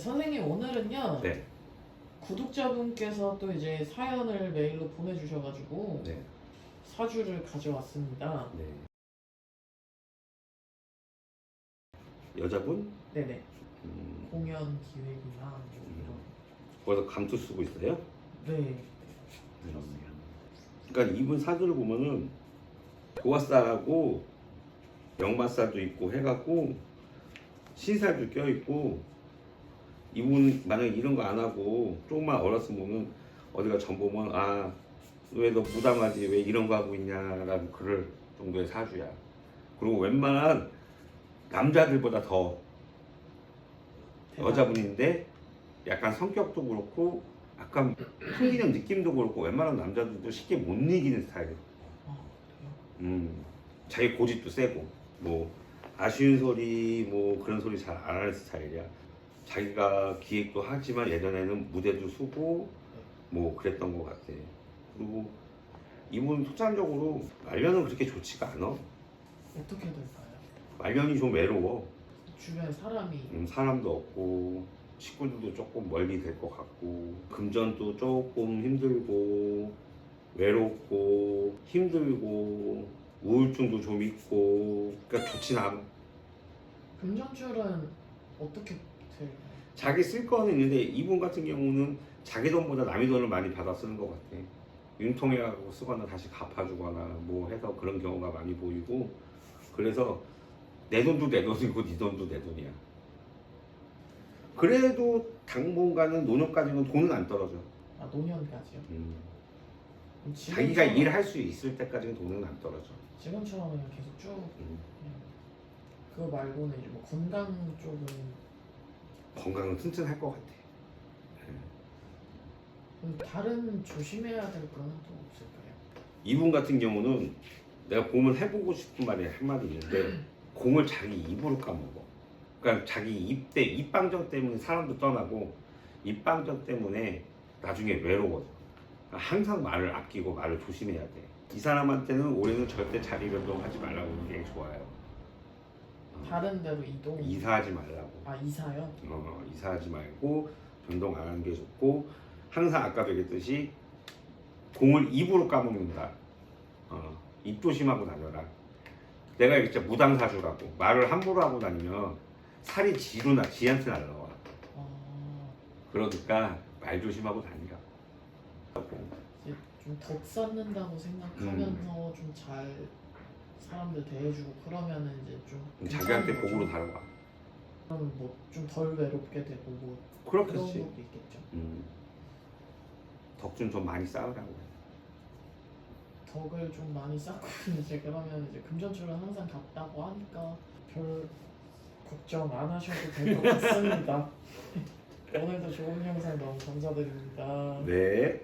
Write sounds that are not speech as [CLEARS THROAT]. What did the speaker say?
선생님 오늘은요 네. 구독자분께서 또 이제 사연을 메일로 보내주셔가지고 네. 사주를 가져왔습니다. 네. 여자분? 네네 음, 공연 기획이나 뭐 거기서 감투 쓰고 있어요? 이런 네 그러니까 이분 사주를 보면은 도화살하고 역마살도 있고 해갖고 신살도 껴있고 이분 만약에 이런 거 안 하고 조금만 어렸으면 어디가 전 보면 아 왜 너 무당하지 왜 이런 거 하고 있냐라고 그럴 정도의 사주야 그리고 웬만한 남자들보다 더 대박. 여자분인데 약간 성격도 그렇고 약간 풍기는 느낌도 그렇고 웬만한 남자들도 쉽게 못 이기는 스타일. 아? 음, 자기 고집도 세고 뭐 아쉬운 소리 뭐 그런 소리 잘안 하는 스타일이야. 자기가 기획도 하지만 예전에는 무대도 쓰고 뭐 그랬던 것 같아. 그리고 이분 속장적으로 말년은 그렇게 좋지가 않아. 어떻게 될까요? 말년이 좀 외로워. 주변에 사람이 음, 사람도 없고 식구들도 조금 멀리 될 것 같고 금전도 조금 힘들고 외롭고 힘들고 우울증도 좀 있고 그러니까 좋진 않아 금전줄은 어떻게 자기 쓸 거는 있는데 이분 같은 경우는 자기 돈보다 남의 돈을 많이 받아 쓰는 것 같아 융통해가지고 쓰거나 다시 갚아주거나 뭐 해서 그런 경우가 많이 보이고 그래서 내 돈도 내 돈이고 네 돈도 내 돈이야 그래도 당분간은 노년까지는 돈은 안 떨어져 아 노년까지요? 음. 그럼 지금처럼- 자기가 일할 수 있을 때까지는 돈은 안 떨어져 지금처럼 그냥 계속 쭉 음. 그냥 그거 말고는 이제 뭐 건강 쪽은 건강은 튼튼할 것 같아 그럼 다른 조심해야 될 거는 또 없을까요? 이분 같은 경우는 내가 공을 해보고 싶은 말이 한 마디 있는데 [CLEARS THROAT] 공을 자기 입으로 까먹어. 그러니까 자기 입대 입방정 때문에 사람도 떠나고 입방정 때문에 나중에 외로워져. 그러니까 항상 말을 아끼고 말을 조심해야 돼. 이 사람한테는 올해는 절대 자리 변동하지 말라고 하는 게 좋아요. 어, 다른 데로 이동 이사하지 말라고. 아 이사요? 어, 이사하지 말고 변동 안 하는 게 좋고 항상 아까도 얘기했듯이 공을 입으로 까먹는다. 어, 입 조심하고 다녀라. 내가 진짜 무당사주라고 말을 함부로 하고 다니면 살이 지루나 지한테 날라와. 아 그러니까 말 조심하고 다니라. 좀 덕 쌓는다고 생각하면서 좀 잘 사람들 대해주고 그러면은 이제 좀 자기한테 괜찮은 복으로 거죠. 다뤄가. 그럼 뭐 좀 덜 외롭게 되고 뭐 그런 그렇겠지. 것도 있겠죠. 음. 덕좀 좀 많이 쌓으라고. 덕을 좀 많이 쌓고 [LAUGHS] 이제 그러면 이제 금전줄은 항상 같다고 하니까 별 걱정 안 하셔도 될 것 같습니다. [LAUGHS] 오늘도 좋은 영상 너무 감사드립니다. 네.